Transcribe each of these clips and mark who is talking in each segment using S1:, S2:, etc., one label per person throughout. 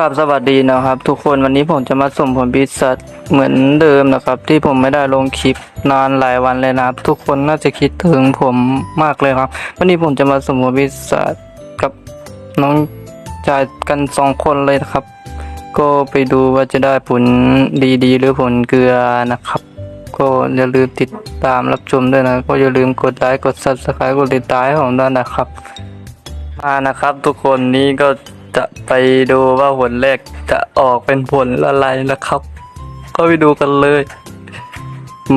S1: กับสวัสดีนะครับ ทุกคนวันนี้ผมจะมาส่งผลพิศาเหมือนเดิมนะครับ ที่ผมไม่ได้ลงคลิปนานหลายวันเลยนะครับ ทุกคนน่าจะคิดถึงผมมากเลยครับ วันนี้ผมจะมาส่งผลพิศากับน้องชายกันสองคนเลยนะครับ ก็ไปดูว่าจะได้ผลดีๆ หรือผลเกลือนะครับ ก็อย่าลืมติดตามรับชมด้วยนะ ก็อย่าลืมกดไลค์กด subscribe กดติดตามให้ผมด้วยนะครับมานะครับ ทุกคนนี้ก็ จะไปดูว่าผลแรกจะออกเป็นผลอะไรนะครับ ก็ไปดูกันเลย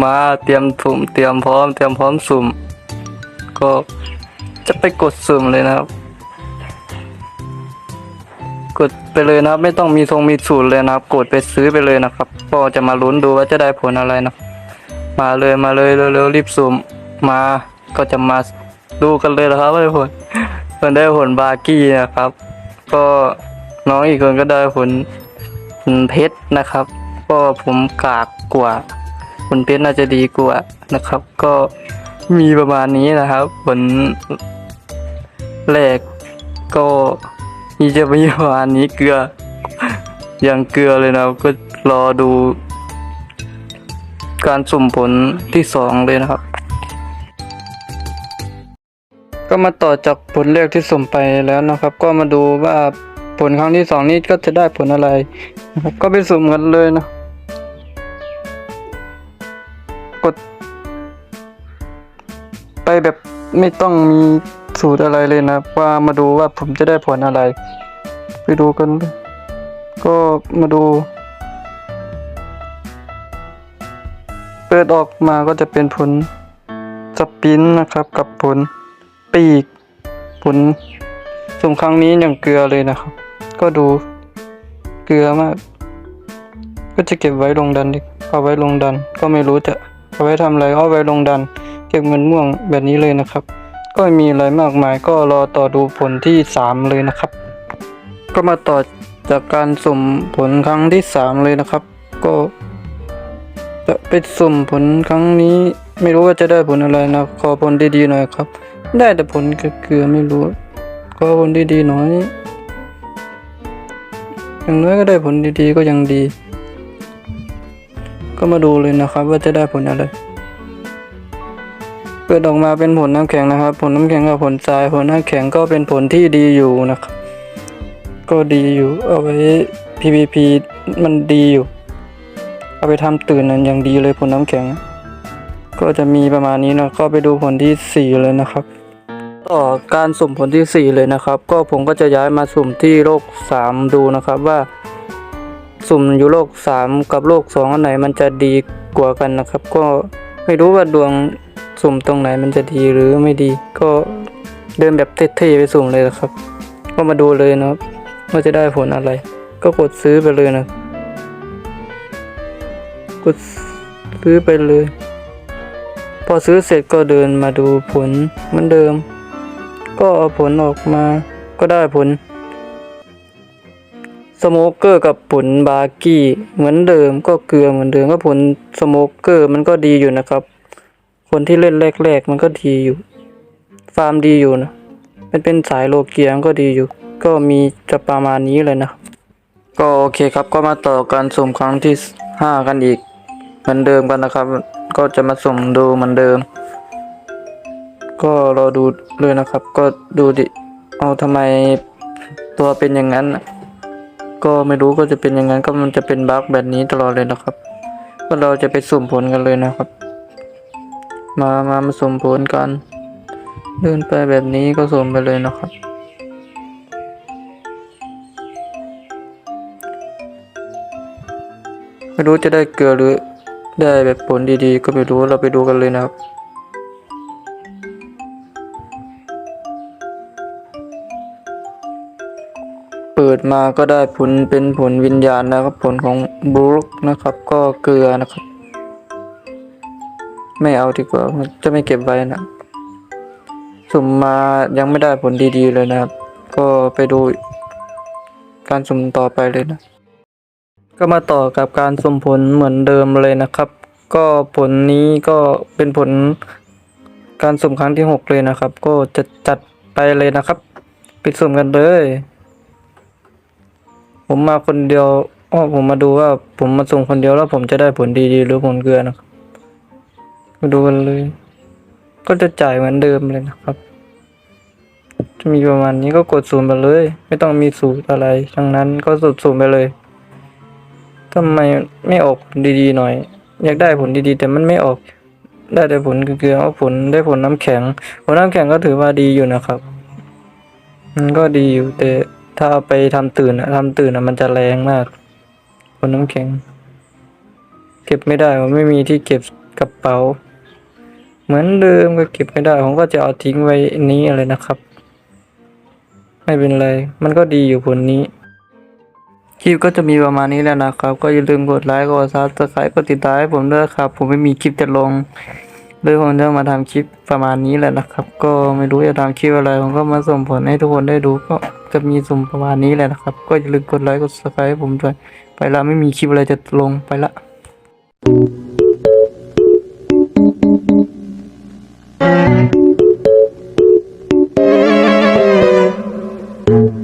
S1: มาเตรียมสุ่มเตรียมพร้อมเตรียมพร้อมสุ่ม ก็จะไปกดสุ่มเลยนะครับ กดไปเลยนะครับ ไม่ต้องมีทรงมีสูตรเลยนะครับ กดไปซื้อไปเลยนะครับ ก็จะมาลุ้นดูว่าจะได้ผลอะไรนะมาเลยมาเลยเร็วๆรีบสุ่มมาก็จะมาดูกันเลยนะครับว่าได้ผลมันได้ผลบาร์กี้นะครับ ก็น้องอีกคนก็ได้ผลเพชรนะครับ ก็ผมกากกว่าผลเพชรน่าจะดีกว่านะครับ ก็มีประมาณนี้นะครับผลแรกก็มีจะมีประมาณนี้เกลืออย่างเกลือเลยนะครับ ก็รอดู การสุ่มผลที่สองเลยนะครับ ก็มาต่อจากผลแรกที่สุ่มไปแล้วนะครับ ก็มาดูว่าผลครั้งที่สองนี้ก็จะได้ผลอะไรนะครับก็ไปสุ่มกันเลยนะกด ไปแบบไม่ต้องมีสูตรอะไรเลยนะว่ามาดูว่าผมจะได้ผลอะไร ไปดูกัน ก็มาดู เปิดออกมาก็จะเป็นผลสปินนะครับกับผล ปีกผลสุ่มครั้งนี้อย่างเกลือเลยนะครับ ก็ดูเกลือมาก ก็จะเก็บไว้ลงดันเอาไว้ลงดัน ก็ไม่รู้จะเอาไว้ทำอะไรเอาไว้ลงดัน เก็บเงินม่วงแบบนี้เลยนะครับ ก็ไม่มีอะไรมากมายก็รอต่อดูผลที่สามเลยนะครับ ก็มาต่อจากการสุ่มผลครั้งที่สามเลยนะครับ ก็จะไปสุ่มผลครั้งนี้ ไม่รู้ว่าจะได้ผลอะไรนะขอผลดีๆหน่อยครับ ได้แต่ผลเกลือไม่รู้ขอผลดีๆหน่อย อย่างน้อยก็ได้ผลดีๆก็ยังดี ก็มาดูเลยนะครับ ว่าจะได้ผลอะไร เปิดออกมาเป็นผลน้ำแข็งนะครับ ผลน้ำแข็งกับผลทราย ผลน้ำแข็งก็เป็นผลที่ดีอยู่นะครับ ก็ดีอยู่ เอาไว้ PVP มันดีอยู่ เอาไปทำตื่นนั้นอย่างดีเลยผลน้ำแข็งก็จะมีประมาณนี้นะก็ไปดูผลที่สี่เลยนะครับ ต่อการสุ่มผลที่สี่เลยนะครับ ก็ผมก็จะย้ายมาสุ่มที่โลกสามดูนะครับว่า สุ่มอยู่โลกสามกับโลกสองอันไหนมันจะดีกว่ากันนะครับ ก็ไม่รู้ว่าดวงสุ่มตรงไหนมันจะดีหรือไม่ดี ก็เดินแบบเท่ๆไปสุ่มเลยนะครับ ก็มาดูเลยนะครับว่าจะได้ผลอะไร ก็กดซื้อไปเลยนะ กดซื้อไปเลย พอซื้อเสร็จก็เดินมาดูผลเหมือนเดิม ก็เอาผลออกมาก็ได้ผล สโมเกอร์กับผลบาร์กี้ เหมือนเดิมก็เกลือเหมือนเดิมก็ผลสโมเกอร์มันก็ดีอยู่นะครับ คนที่เล่นแรก ๆ มันก็ดีอยู่ ฟาร์มดีอยู่นะ มันเป็นสายโลเกียมันก็ดีอยู่ ก็มีจะประมาณนี้เลยนะ ก็โอเคครับก็มาต่อการสุ่มครั้งที่ห้ากันอีก เหมือนเดิมกันนะครับ ก็จะมาสุ่มดูเหมือนเดิม ก็รอดูเลยนะครับ ก็ดูดิ เอาทำไมตัวเป็นอย่างนั้น ก็ไม่รู้ก็จะเป็นอย่างนั้น ก็มันจะเป็นบั๊กแบบนี้ตลอดเลยนะครับ ก็เราจะไปสุ่มผลกันเลยนะครับ มามามาสุ่มผลกัน เดินไปแบบนี้ก็สุ่มไปเลยนะครับไม่รู้จะได้เกลือหรือได้แบบผลดีๆ ก็ไม่รู้เราไปดูกันเลยนะครับ เปิดมาก็ได้ผลเป็นผลวิญญาณนะครับผลของบรูคนะครับก็เกลือนะครับ ไม่เอาดีกว่าจะไม่เก็บไว้นะสุ่มมายังไม่ได้ผลดีๆเลยนะครับ ก็ไปดูการสุ่มต่อไปเลยนะ ก็มาต่อกับการสุ่มผลเหมือนเดิมเลยนะครับ ก็ผลนี้ก็เป็นผลการสุ่มครั้งที่หกเลยนะครับ ก็จะจัดไปเลยนะครับไปสุ่มกันเลย ผมมาคนเดียวอ้อผมมาดูว่าผมมาส่งคนเดียวแล้วผมจะได้ผลดีๆหรือผลเกลือนะครับมาดูกันเลย ก็จะจ่ายเหมือนเดิมเลยนะครับ จะมีประมาณนี้ก็กดศูนย์ไปเลย ไม่ต้องมีสูตรอะไร ทั้งนั้นก็สูตรศูนย์ไปเลยทำไมไม่ออกผลดีๆหน่อย อยากได้ผลดีๆ แต่มันไม่ออก ได้แต่ผลเกลือเอาผลได้ผลน้ำแข็ง ผลน้ำแข็งก็ถือว่าดีอยู่นะครับ มันก็ดีอยู่แต่ ถ้าไปทำตื่นอะทำตื่นอะมันจะแรงมากผลน้ำแข็ง เก็บไม่ได้ผมไม่มีที่เก็บกระเป๋า เหมือนเดิมก็เก็บไม่ได้ ผมก็จะเอาทิ้งไว้นี้อะไรนะครับ ไม่เป็นไร มันก็ดีอยู่ผลนี้คลิปก็จะมีประมาณนี้แล้วนะครับ ก็อย่าลืมกดไลค์กดซับสไครต์กดติดตามให้ผมด้วยครับ ผมไม่มีคลิปจะลง เลยผมจะมาทำคลิปประมาณนี้แหละนะครับ ก็ไม่รู้จะทำคลิปอะไรผมก็มาส่งผลให้ทุกคนได้ดูก็จะมีสุ่มประมาณนี้แหละนะครับ ก็อย่าลืมกดไลค์กดซับสไครต์ให้ผมด้วยไปละไม่มีคลิปอะไรจะลงไปละ
S2: Thank